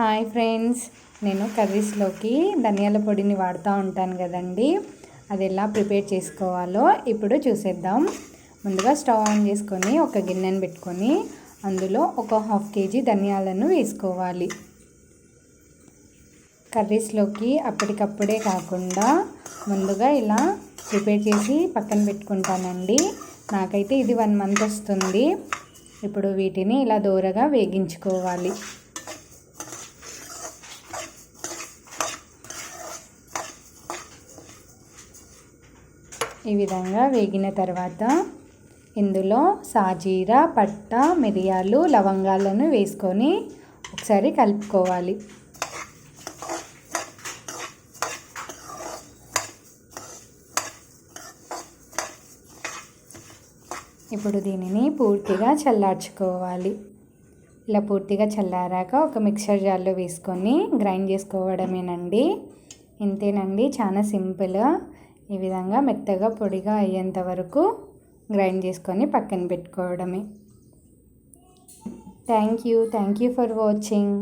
Hi friends. నేను కర్రీస్లోకి ధనియాల పొడిని వాడుతూ ఉంటాను కదండి. అది ఎలా ప్రిపేర్ చేసుకోవాలో ఇప్పుడు చూసేద్దాం. ముందుగా స్టవ్ ఆన్ చేసుకొని ఒక గిన్నెను పెట్టుకొని అందులో ఒక హాఫ్ కేజీ ధనియాలను వేసుకోవాలి. కర్రీస్లోకి అప్పటికప్పుడే కాకుండా ముందుగా ఇలా ప్రిపేర్ చేసి పక్కన పెట్టుకుంటానండి. నాకైతే ఇది వన్ మంత్ వస్తుంది. ఇప్పుడు వీటిని ఇలా దూరగా వేగించుకోవాలి. ఈ విధంగా వేగిన తర్వాత ఇందులో సాజీర పట్ట మిరియాలు లవంగాలను వేసుకొని ఒకసారి కలుపుకోవాలి. ఇప్పుడు దీనిని పూర్తిగా చల్లార్చుకోవాలి. ఇలా పూర్తిగా చల్లారాక ఒక మిక్సర్ జార్లో వేసుకొని గ్రైండ్ చేసుకోవడమేనండి. ఇంతేనండి చాలా సింపుల్. ఈ విధంగా మెత్తగా పొడిగా అయ్యేంత వరకు గ్రైండ్ చేసుకొని పక్కన పెట్టుకోవడమే. Thank you. Thank you for watching.